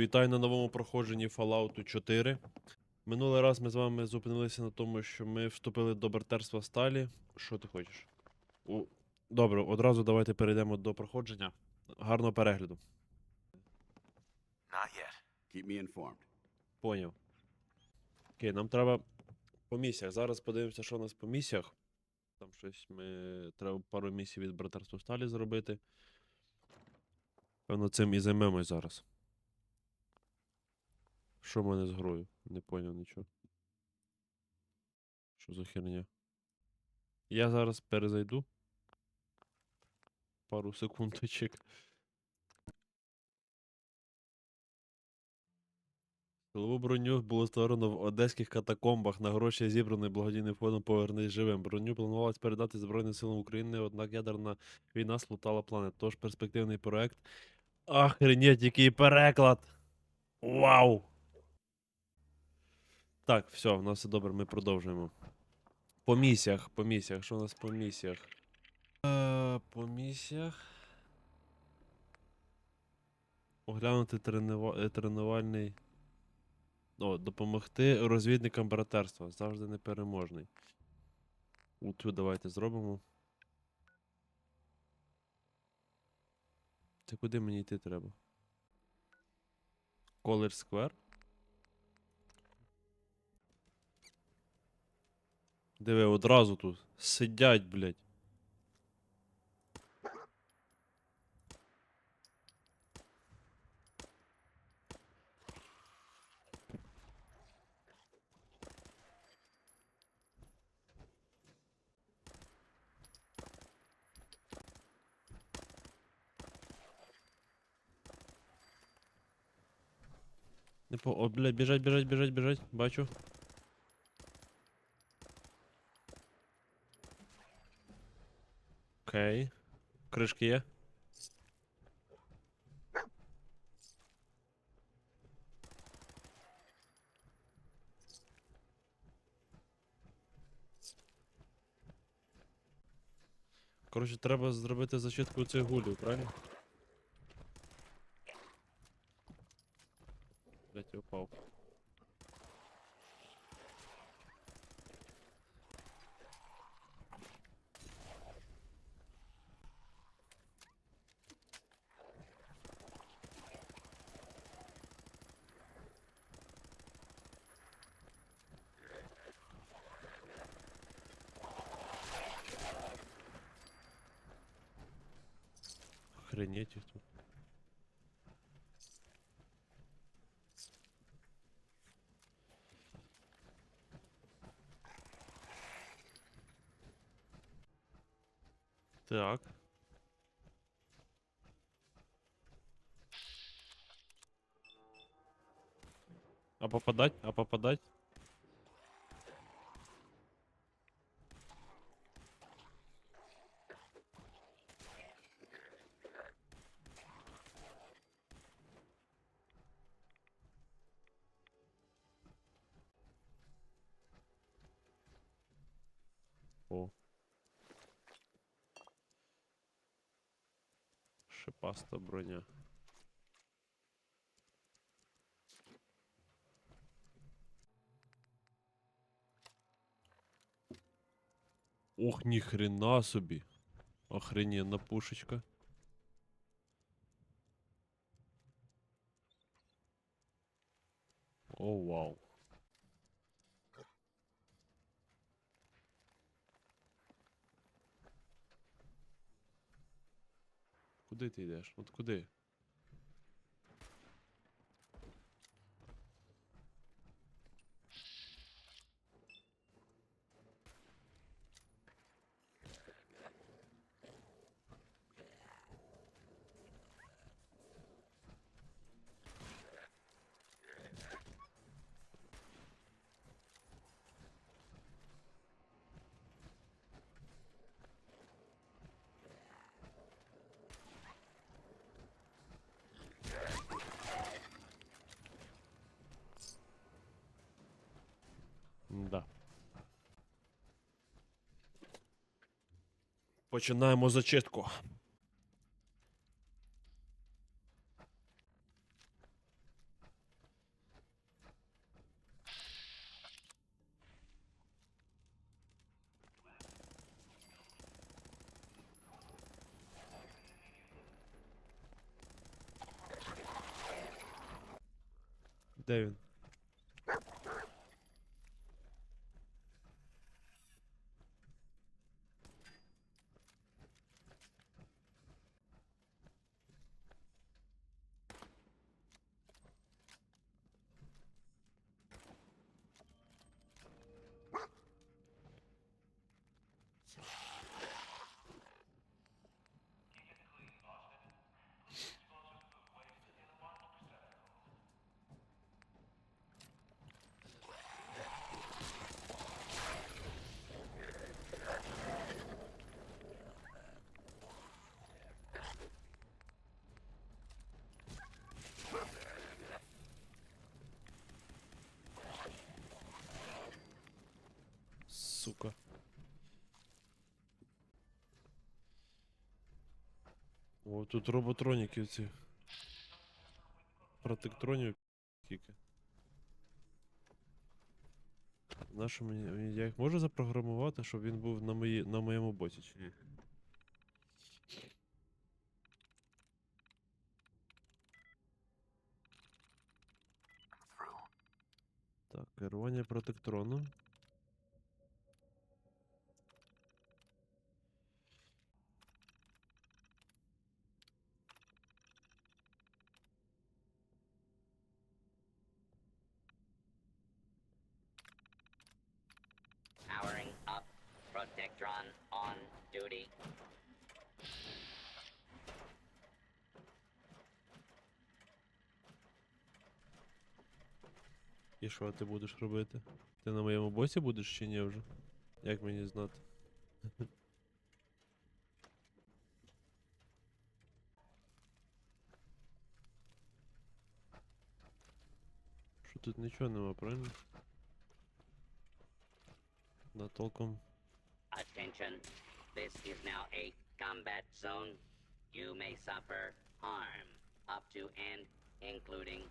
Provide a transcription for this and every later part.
вітаю на новому проходженні Fallout 4. Минулий раз ми з вами зупинилися на тому, що ми вступили до братерства сталі. Що ти хочеш? У... Добре, одразу давайте перейдемо до проходження. Гарного перегляду. Not yet. Keep me informed. Поняв. Окей, нам треба по місіях. Зараз подивимося, що у нас по місіях. Там щось ми. Треба пару місій від братерства сталі зробити. Певно, цим і займемось зараз. Що в мене з грою? Не поняв нічого. Що за херня? Я зараз перезайду. Пару секундочок. Силову броню було створено в одеських катакомбах на гроші зібраної благодійним фондом Повернись живим. Броню планувалось передати Збройним силам України, однак ядерна війна слутала планет. Тож перспективний проект. Охренеть, який переклад! Вау! Так, все, у нас все добре, ми продовжуємо. По місіях, по місіях, що у нас по місіях? Е, по місіях. Оглянути тренува... е, тренувальний. О, допомогти розвідникам братерства. Завжди непереможний. У цю давайте зробимо. Це куди мені йти треба? Колір Сквер? Диви, одразу тут. Сидять, блядь. Не по... О, блядь, біжать, біжать, біжать, біжать. Бачу. Окей. Кришки є. Коротше, треба зробити защитку цих гулів, правильно? Охренеть их тут. Так. А попадать? А попадать? О. Шипаста броня. Ох, ні хрена собі. Охрененна пушечка. О, вау. Куди ти йдеш? От куди? Починаємо зачистку. Де він? Сука. О, тут роботроніки ці. Протектронів тільки. Нащо мені, я їх можу запрограмувати, щоб він був на, мої, на моєму боці чи ні? Так, керування протектроном. Protectron on duty. І що ти будеш робити? Ти на моєму боці будеш чи ні вже? Як мені знати? Що тут нічого нема, правильно? Да, толком. Attention. This is now a combat zone. You may suffer harm up to and including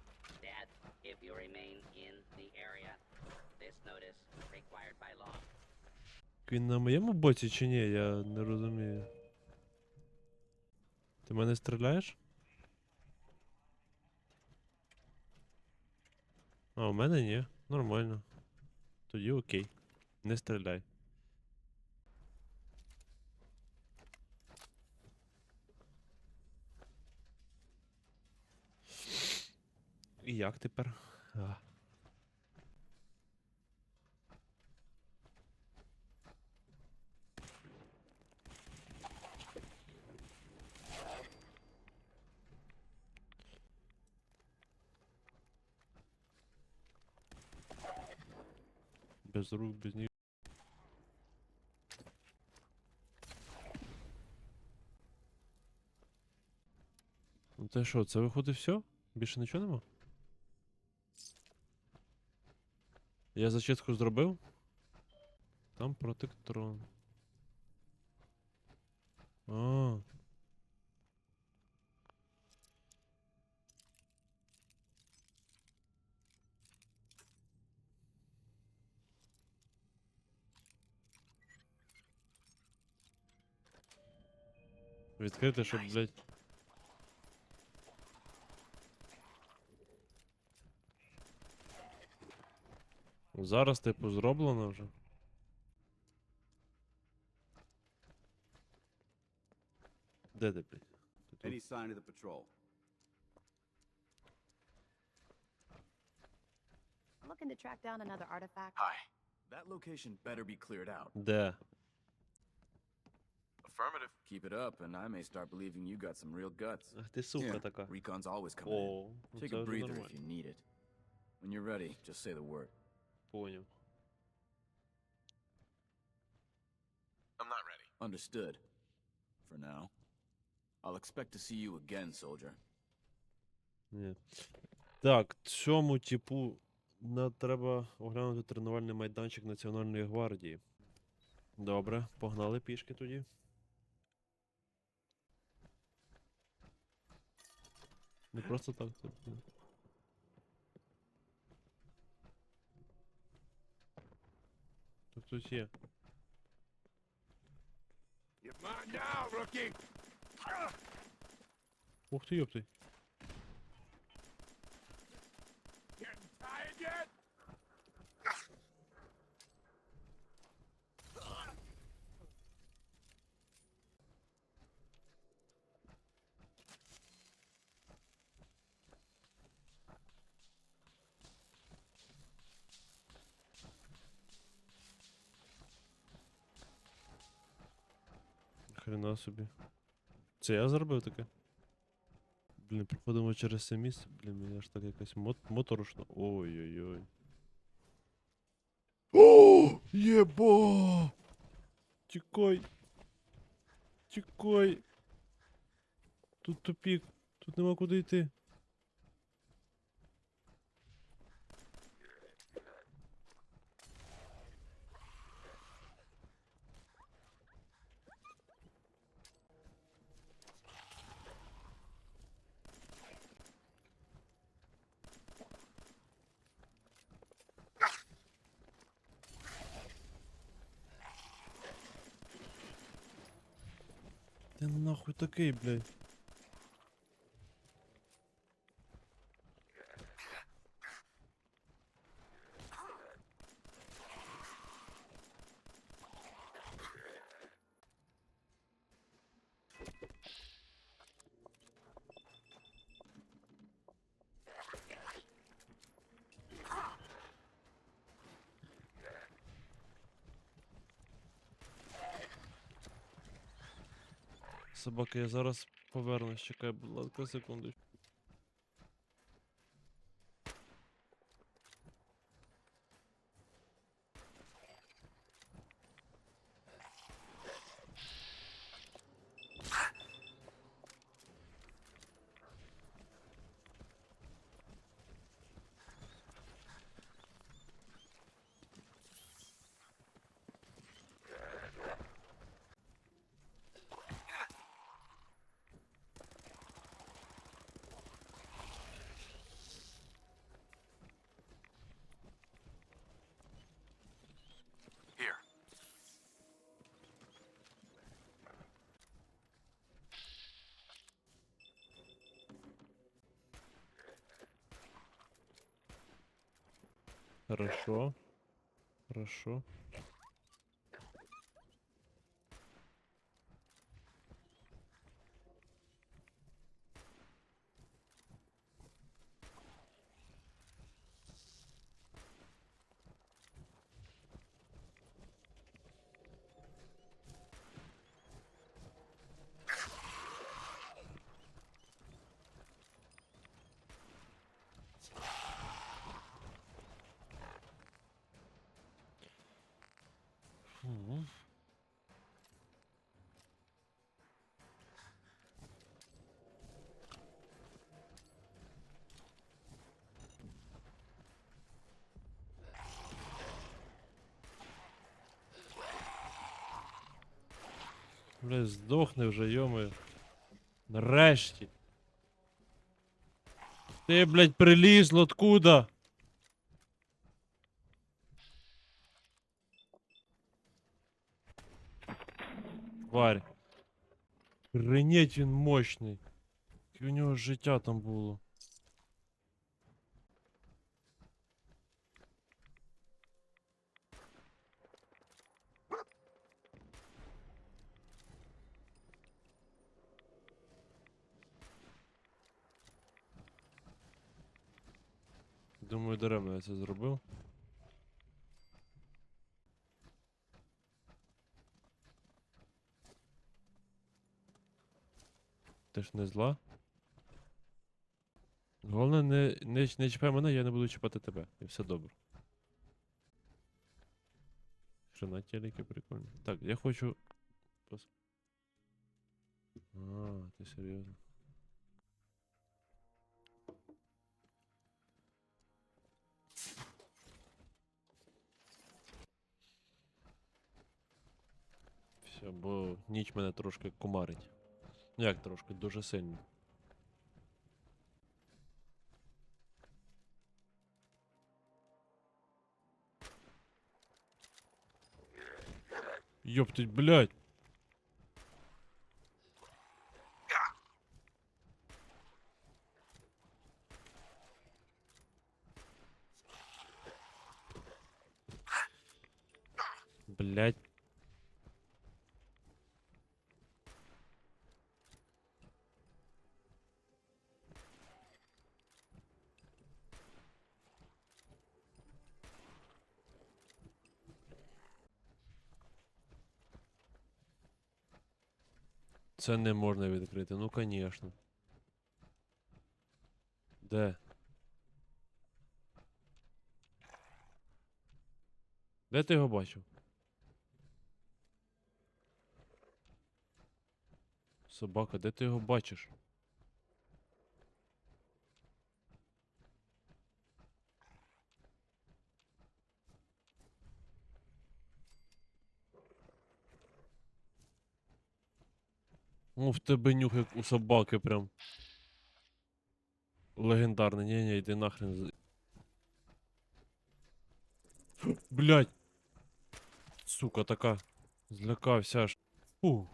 death if you remain in the area. This notice required by law. Він на моєму боці чи ні? Я не розумію. Ти мене стріляєш? А, у мене ні. Нормально. Тоді окей. Не стріляй. І як тепер? А. Без рук, без ніг. Ну те що, це виходить все? Більше нічого нема? Я зачистку зробив? Там протектрон. А. Відкрити, щоб, блядь. Зараз, типу, зроблено вже. Де ти, блядь? Ти тут? Any sign of the patrol? Looking to track down another artifact. Hi. That location better be cleared out. Де? Affirmative. Keep it up, and I may start believing you got some real guts. Ах ти сука Yeah. така. Recon's always coming in. О, ну Take це a вже breather if нормально. you need it. When you're ready, just say the word. Понял. I'm not ready. Understood. For now. I'll expect to see you again, soldier. Ні. Так, цьому типу на- треба оглянути тренувальний майданчик Національної гвардії. Добре, погнали пішки тоді. Не просто так. Тут є. Ух ти, йопти. Хрена собі. Це я зробив таке? Блін, проходимо через це місце. Блін, мені аж так якось мот моторошно. Ой-ой-ой. О! Єбо! Тікай! Тікай! Тут тупік, тут нема куди йти. Ти нахуй такий, блядь. Собака, я зараз повернусь, чекай, будь ласка, секундочку. Хорошо. Хорошо. Бля, здохни вже, йоми. Нарешті. Ти, блядь, прилізло откуда? Тварь. Охренеть він мощний. Яке у нього життя там було. Це зробив. Ти ж не зла. Головне, не, не, не чіпай мене, я не буду чіпати тебе. І все добре. На телекі. Так, я хочу. А, ти серйозно. бо ніч мене трошки кумарить. Ну, як трошки, дуже сильно. Ёптить, блядь. Блять. Це не можна відкрити, ну конечно. Де? Де ти його бачив? Собака, де ти його бачиш? Ну, в тебе нюх як у собаки прям. Легендарний. Ні-ні, йди нахрен. Блять. Сука, така. Злякався аж. Фу.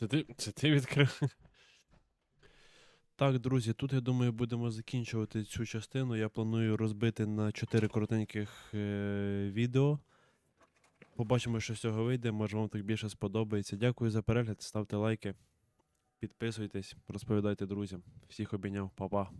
Це ти, це ти відкрив? Так, друзі, тут я думаю, будемо закінчувати цю частину. Я планую розбити на 4 коротеньких е- відео. Побачимо, що з цього вийде. Може вам так більше сподобається. Дякую за перегляд, ставте лайки, підписуйтесь, розповідайте друзям. Всіх обійняв, па-па.